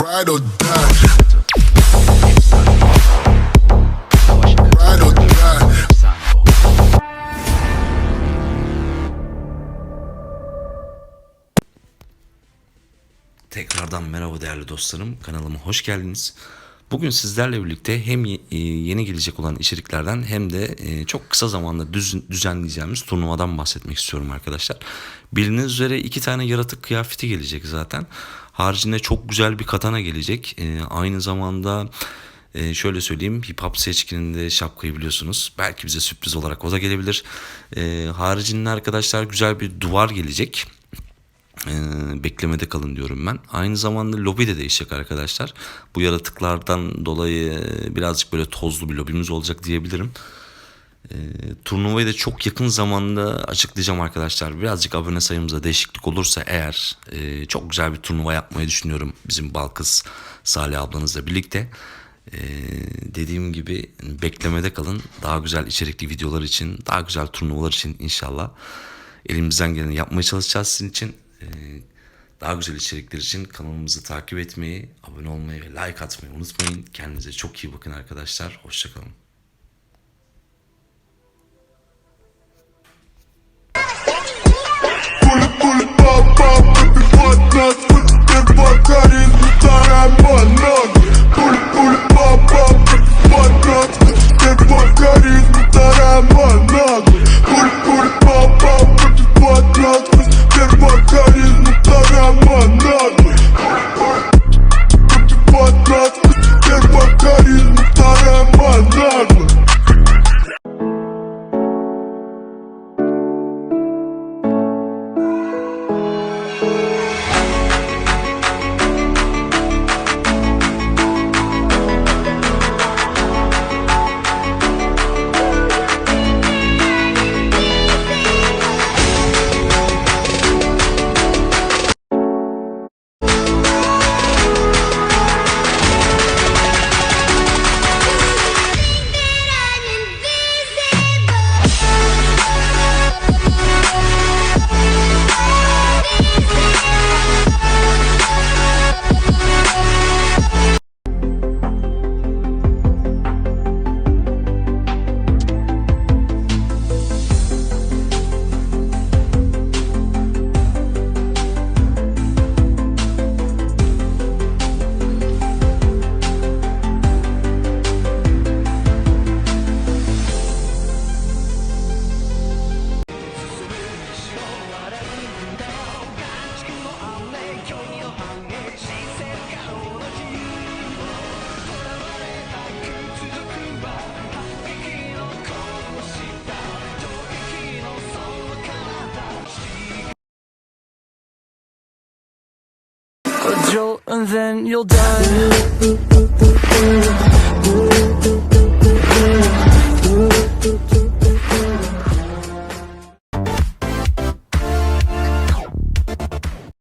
ride or die. Tekrardan merhaba değerli dostlarım. Kanalıma hoş geldiniz. Bugün sizlerle birlikte hem e, yeni gelecek olan içeriklerden hem de e, çok kısa zamanda düz- düzenleyeceğimiz turnuvadan bahsetmek istiyorum arkadaşlar. Bildiğiniz üzere iki tane yaratık kıyafeti gelecek zaten. Haricinde çok güzel bir katana gelecek. E, Aynı zamanda şöyle söyleyeyim hip hop seçkininde şapkayı biliyorsunuz. Belki bize sürpriz olarak o da gelebilir. Haricinde arkadaşlar güzel bir duvar gelecek. Ee, beklemede kalın diyorum ben. Aynı zamanda lobi de değişecek arkadaşlar. Bu yaratıklardan dolayı e, birazcık böyle tozlu bir lobimiz olacak diyebilirim. Ee, turnuvayı da çok yakın zamanda açıklayacağım arkadaşlar. Birazcık abone sayımıza değişiklik olursa eğer e, çok güzel bir turnuva yapmayı düşünüyorum. Bizim Balkız Salih ablanızla birlikte. Ee, dediğim gibi beklemede kalın. Daha güzel içerikli videolar için, daha güzel turnuvalar için inşallah elimizden geleni yapmaya çalışacağız sizin için. Daha güzel içerikler için kanalımızı takip etmeyi, abone olmayı ve like atmayı unutmayın. Kendinize çok iyi bakın arkadaşlar. Hoşçakalın. And then you'll die.